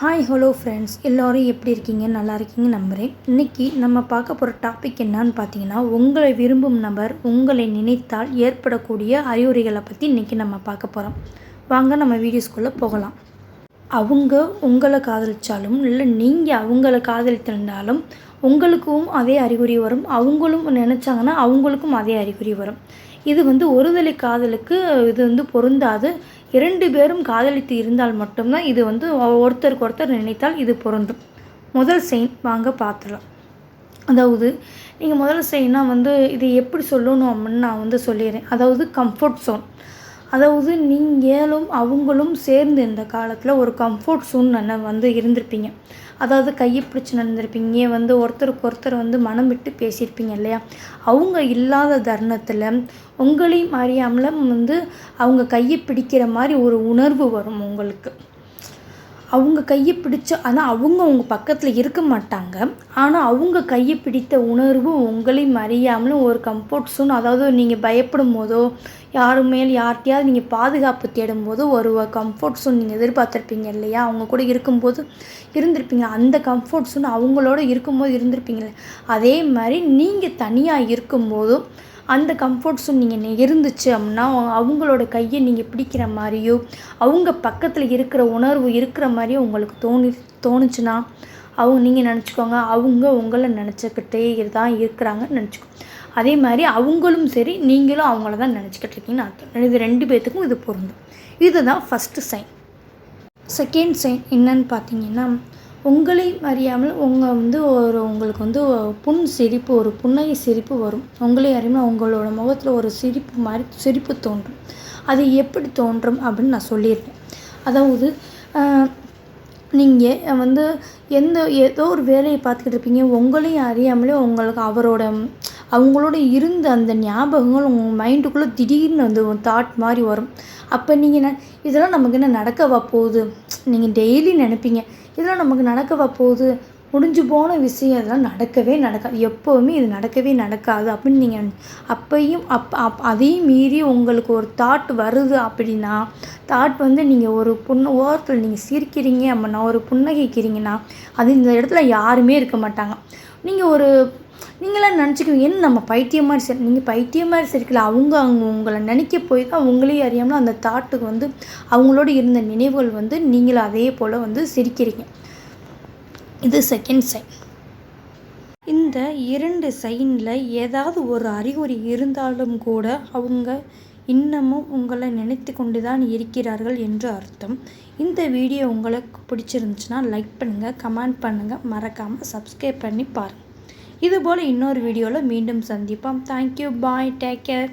Hi hello friends எல்லோரும் எப்படி இருக்கீங்க? நல்லா இருக்கீங்க நம்புகிறேன் இன்றைக்கி நம்ம பார்க்க போகிற டாபிக் என்னன்னு பார்த்தீங்கன்னா உங்களை விரும்பும் நபர் உங்களை நினைத்தால் ஏற்படக்கூடிய அறிகுறிகளை பற்றி இன்றைக்கி நம்ம பார்க்க போகிறோம் வாங்க நம்ம வீடியோஸ்குள்ளே போகலாம். அவங்க உங்களை காதலித்தாலும் இல்லை நீங்கள் அவங்கள காதலித்திருந்தாலும் உங்களுக்கும் அதே அறிகுறி வரும். அவங்களும் நினச்சாங்கன்னா அவங்களுக்கும் அதே அறிகுறி வரும். இது வந்து ஒருதலை காதலுக்கு இது வந்து பொருந்தாது. இரண்டு பேரும் காதலித்து இருந்தால் மட்டும்தான் இது வந்து ஒருத்தருக்கு ஒருத்தர் நினைத்தால் இது பொருந்தும். முதல் செயின் வாங்க பார்த்துலாம் அதாவது நீங்கள் முதல் செய்யினா வந்து இது எப்படி சொல்லணும் அப்படின்னு நான் வந்து சொல்லிடுறேன். அதாவது கம்ஃபர்ட் சோன் அதாவது நீங்களும் அவங்களும் சேர்ந்து இந்த காலத்தில் ஒரு கம்ஃபர்ட் ஜோன் வந்து இருந்திருப்பீங்க. அதாவது கையை பிடிச்சி நடந்திருப்பீங்க. வந்து ஒருத்தருக்கு ஒருத்தர் வந்து மனம் விட்டு பேசியிருப்பீங்க இல்லையா? அவங்க இல்லாத தருணத்தில் உங்களையும் அறியாமல் வந்து அவங்க கையை பிடிக்கிற மாதிரி ஒரு உணர்வு வரும் உங்களுக்கு. அவங்க கையை பிடிச்ச ஆனால் அவங்க உங்கள் பக்கத்தில் இருக்க மாட்டாங்க. ஆனால் அவங்க கையை பிடித்த உணர்வு உங்களையும் அறியாமலும் ஒரு கம்ஃபர்ட் சூன் அதாவது நீங்கள் பயப்படும் போதோ யார் மேல் யார்கிட்டையாவது நீங்கள் பாதுகாப்பு தேடும் போது ஒரு கம்ஃபர்ட் சூன் நீங்கள் எதிர்பார்த்துருப்பீங்க இல்லையா? அவங்க கூட இருக்கும்போது இருந்திருப்பீங்க. அந்த கம்ஃபர்ட் சூன் அவங்களோட இருக்கும்போது இருந்திருப்பீங்களே அதே மாதிரி நீங்கள் தனியாக இருக்கும்போதும் அந்த கம்ஃபர்ட் ஜோன் நீங்கள் இருந்துச்சு அப்படின்னா அவங்களோட கையை நீங்கள் பிடிக்கிற மாதிரியோ அவங்க பக்கத்தில் இருக்கிற உணர்வு இருக்கிற மாதிரியோ உங்களுக்கு தோணி தோணுச்சுன்னா அவங்க நீங்கள் நினச்சிக்கோங்க அவங்க உங்களை நினச்சிக்கிட்டே தான் இருக்கிறாங்கன்னு நினச்சிக்கோ. அதே மாதிரி அவங்களும் சரி நீங்களும் அவங்கள தான் நினச்சிக்கிட்டு இருக்கீங்கன்னு அர்த்தம். இது ரெண்டு பேர்த்துக்கும் இது பொருந்தும். இதுதான் ஃபஸ்ட்டு சைன் செகண்ட் சைன் என்னன்னு பார்த்தீங்கன்னா உங்களை அறியாமல் உங்கள் வந்து ஒரு உங்களுக்கு வந்து புண் சிரிப்பு ஒரு புன்னகை சிரிப்பு வரும். உங்களை அறியாமல் உங்களோட முகத்தில் ஒரு சிரிப்பு மாதிரி சிரிப்பு தோன்றும். அது எப்படி தோன்றும் அப்படின்னு நான் சொல்லியிருக்கேன். அதாவது நீங்கள் வந்து எந்த ஏதோ ஒரு வேலையை பார்த்துக்கிட்டு இருப்பீங்க. உங்களையும் அறியாமலே உங்களுக்கு அவரோட அவங்களோட இருந்த அந்த ஞாபகங்கள் உங்கள் மைண்டுக்குள்ளே திடீர்னு வந்து தாட் மாதிரி வரும். அப்போ நீங்கள் இதெல்லாம் நமக்கு என்ன நடக்கவா போகுது? நீங்கள் டெய்லி நினைப்பீங்க. இதெல்லாம் நமக்கு நடக்கவா போகுது? முடிஞ்சு போன விஷயம் இதெல்லாம் நடக்கவே நடக்காது எப்போவுமே இது நடக்கவே நடக்காது. அப்படின்னு நீங்கள் அப்பையும் அப் அப் அதையும் மீறி உங்களுக்கு ஒரு தாட் வருது அப்படின்னா தாட் வந்து நீங்கள் ஒரு புண்ணு ஓரத்தில் நீங்கள் சிரிக்கிறீங்க அப்படின்னா ஒரு புன்னகைக்கிறீங்கன்னா அது இந்த இடத்துல யாருமே இருக்க மாட்டாங்க. நீங்கள் ஒரு நீங்களாம் நினச்சிக்குவீங்க என்ன நம்ம பைத்தியம் மாதிரி சரி நீங்கள் பைத்தியம் மாதிரி சரிக்கல அவங்க அவங்க உங்களை நினைக்க போய் தான் உங்களையும் அறியாமல் அந்த தாட்டுக்கு வந்து அவங்களோட இருந்த நினைவுகள் வந்து நீங்களும் அதே போல் வந்து சிரிக்கிறீங்க. இது செகண்ட் சைன் இந்த இரண்டு சைனில் ஏதாவது ஒரு அறிகுறி இருந்தாலும் கூட அவங்க இன்னமும் உங்களை நினைத்து கொண்டு தான் இருக்கிறார்கள் என்று அர்த்தம். இந்த வீடியோ உங்களுக்கு பிடிச்சிருந்துச்சுன்னா லைக் பண்ணுங்கள் கமெண்ட் பண்ணுங்கள் மறக்காமல் சப்ஸ்கிரைப் பண்ணி பாருங்கள் இதுபோல் இன்னொரு வீடியோவில் மீண்டும் சந்திப்போம். Thank you bye take care